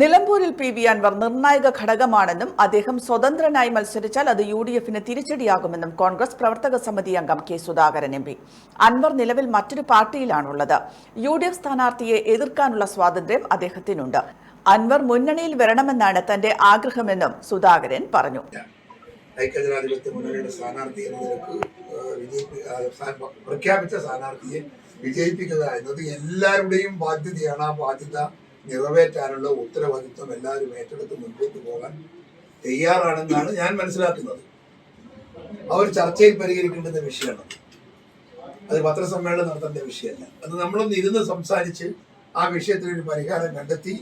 നിലമ്പൂരിൽ P V Anwar നിർണായക ഘടകമാണെന്നും അദ്ദേഹം സ്വതന്ത്രനായി മത്സരിച്ചാൽ അത് യു ഡി എഫിന് തിരിച്ചടിയാകുമെന്നും കോൺഗ്രസ് പ്രവർത്തക സമിതി അംഗം K Sudhakaran M P. Anvar നിലവിൽ മറ്റൊരു പാർട്ടിയിലാണുള്ളത്. യു ഡി എഫ് സ്ഥാനാർത്ഥിയെ എതിർക്കാനുള്ള സ്വാതന്ത്ര്യം അദ്ദേഹത്തിനുണ്ട്. അൻവർ മുന്നണിയിൽ വരണമെന്നാണ് തന്റെ ആഗ്രഹമെന്നും സുധാകരൻ പറഞ്ഞു. പ്രഖ്യാപിച്ച സ്ഥാനാർത്ഥിയെ വിജയിപ്പിക്കുക എന്നത് എല്ലാവരുടെയും ബാധ്യതയാണ്. ആ ബാധ്യത നിറവേറ്റാനുള്ള ഉത്തരവാദിത്വം എല്ലാവരും ഏറ്റെടുത്ത് മുന്നോട്ട് പോകാൻ തയ്യാറാണെന്നാണ് ഞാൻ മനസ്സിലാക്കുന്നത്. അവർ ചർച്ചയിൽ പരിഹരിക്കേണ്ടുന്ന വിഷയമാണ്. അത് പത്രസമ്മേളനം നടത്തേണ്ട വിഷയമല്ല. അത് നമ്മളൊന്ന് ഇരുന്ന് സംസാരിച്ച് ആ വിഷയത്തിന് ഒരു പരിഹാരം കണ്ടെത്തി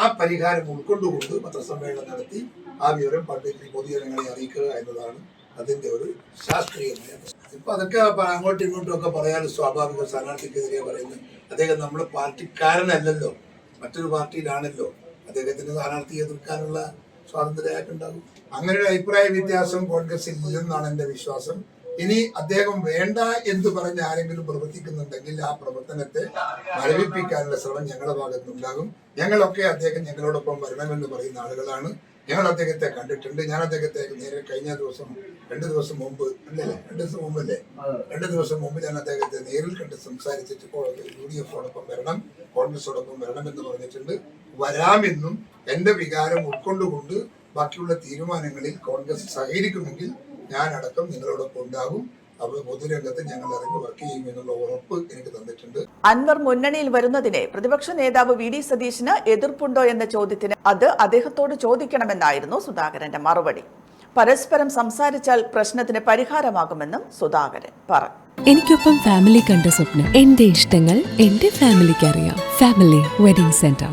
ആ പരിഹാരം ഉൾക്കൊണ്ടുകൊണ്ട് പത്രസമ്മേളനം നടത്തി ആ വിവരം പബ്ലിക്കിൽ പൊതുജനങ്ങളെ അറിയിക്കുക എന്നതാണ് അതിന്റെ ഒരു ശാസ്ത്രീയമായ. ഇപ്പൊ അതൊക്കെ അങ്ങോട്ടും ഇങ്ങോട്ടും ഒക്കെ പറയാൻ സ്വാഭാവിക സ്ഥാനാർത്ഥിക്കെതിരെ പറയുന്നത് അദ്ദേഹം നമ്മുടെ പാർട്ടിക്കാരനല്ലല്ലോ. മറ്റൊരു പാർട്ടിയിലാണല്ലോ അദ്ദേഹത്തിന് സ്ഥാനാർത്ഥിയെ എതിർക്കാനുള്ള സ്വാതന്ത്ര്യമായിട്ടുണ്ടാകും. അങ്ങനെ ഒരു അഭിപ്രായ വ്യത്യാസം കോൺഗ്രസിൽ ഇല്ലെന്നാണ് എന്റെ വിശ്വാസം. ഇനി അദ്ദേഹം വേണ്ട എന്ന് പറഞ്ഞ് ആരെങ്കിലും പ്രവർത്തിക്കുന്നുണ്ടെങ്കിൽ ആ പ്രവർത്തനത്തെ മരവിപ്പിക്കാനുള്ള ശ്രമം ഞങ്ങളുടെ ഭാഗത്തുനിന്നുണ്ടാകും. ഞങ്ങളൊക്കെ അദ്ദേഹം ഞങ്ങളോടൊപ്പം വരണമെന്ന് പറയുന്ന ആളുകളാണ്. ഞങ്ങൾ അദ്ദേഹത്തെ കണ്ടിട്ടുണ്ട്. ഞാൻ അദ്ദേഹത്തെ നേരെ കഴിഞ്ഞ ദിവസം രണ്ട് ദിവസം മുമ്പ് അല്ലേ? രണ്ട് ദിവസം മുമ്പല്ലേ രണ്ട് ദിവസം മുമ്പ് ഞാൻ അദ്ദേഹത്തെ നേരിൽ കണ്ട് സംസാരിച്ചിട്ട് യു ഡി എഫോടൊപ്പം വരണം. കോൺഗ്രസോടൊപ്പം തുടങ്ങും എന്ന് പറഞ്ഞിട്ടുണ്ട്. വരാമെന്നും എന്റെ വികാരം ഉൾക്കൊണ്ടുകൊണ്ട് ബാക്കിയുള്ള തീരുമാനങ്ങളിൽ കോൺഗ്രസ് സഹകരിക്കുമെങ്കിൽ ഞാൻ അടക്കം നിങ്ങളോടൊപ്പം ഉണ്ടാകും. ഞങ്ങൾ വർക്ക് തന്നിട്ടുണ്ട്. അൻവർ മുന്നണിയിൽ വരുന്നതിനെ പ്രതിപക്ഷ നേതാവ് വി ഡി സതീശന് എതിർപ്പുണ്ടോ എന്ന ചോദ്യത്തിന് അത് അദ്ദേഹത്തോട് ചോദിക്കണമെന്നായിരുന്നു സുധാകരന്റെ മറുപടി. പരസ്പരം സംസാരിച്ചാൽ പ്രശ്നത്തിന് പരിഹാരമാകുമെന്നും സുധാകരൻ പറഞ്ഞു. എനിക്കൊപ്പം ഫാമിലി കണ്ട സ്വപ്നം. എന്റെ ഇഷ്ടങ്ങൾ എന്റെ ഫാമിലിക്ക് അറിയാം. Family wedding centre